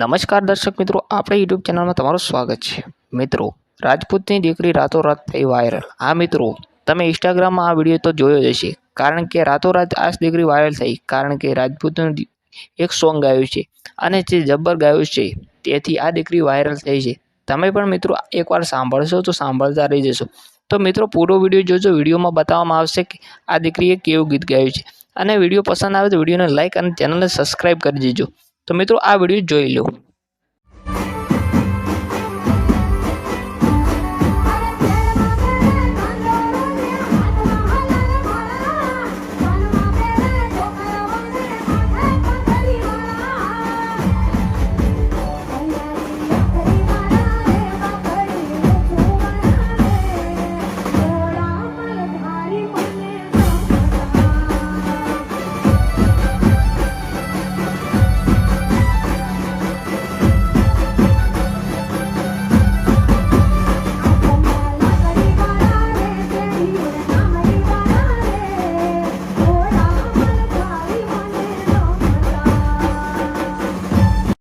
નમસ્કાર દર્શક મિત્રો, આપણે યુટ્યુબ ચેનલમાં તમારું સ્વાગત છે. મિત્રો, રાજપૂતની દીકરી રાતોરાત થઈ વાયરલ આ મિત્રો, તમે ઇન્સ્ટાગ્રામમાં આ વીડિયો તો જોયો જ હશે. કારણ કે રાતોરાત આ દીકરી વાયરલ થઈ. કારણ કે રાજપૂતનું એક સોંગ ગાયું છે. અને જે જબ્બર ગાયું છે, તેથી આ દીકરી વાયરલ થઈ છે. તમે પણ મિત્રો એકવાર સાંભળશો તો સાંભળતા રહી જશો. તો મિત્રો, પૂરો વીડિયો જોજો. વિડીયોમાં બતાવવામાં આવશે કે આ દીકરીએ કેવું ગીત ગાયું છે. અને વીડિયો પસંદ આવે તો વિડીયોને લાઇક અને ચેનલને સબસ્ક્રાઈબ કરી દેજો. તો મિત્રો આ વીડિયો જોઈ લો.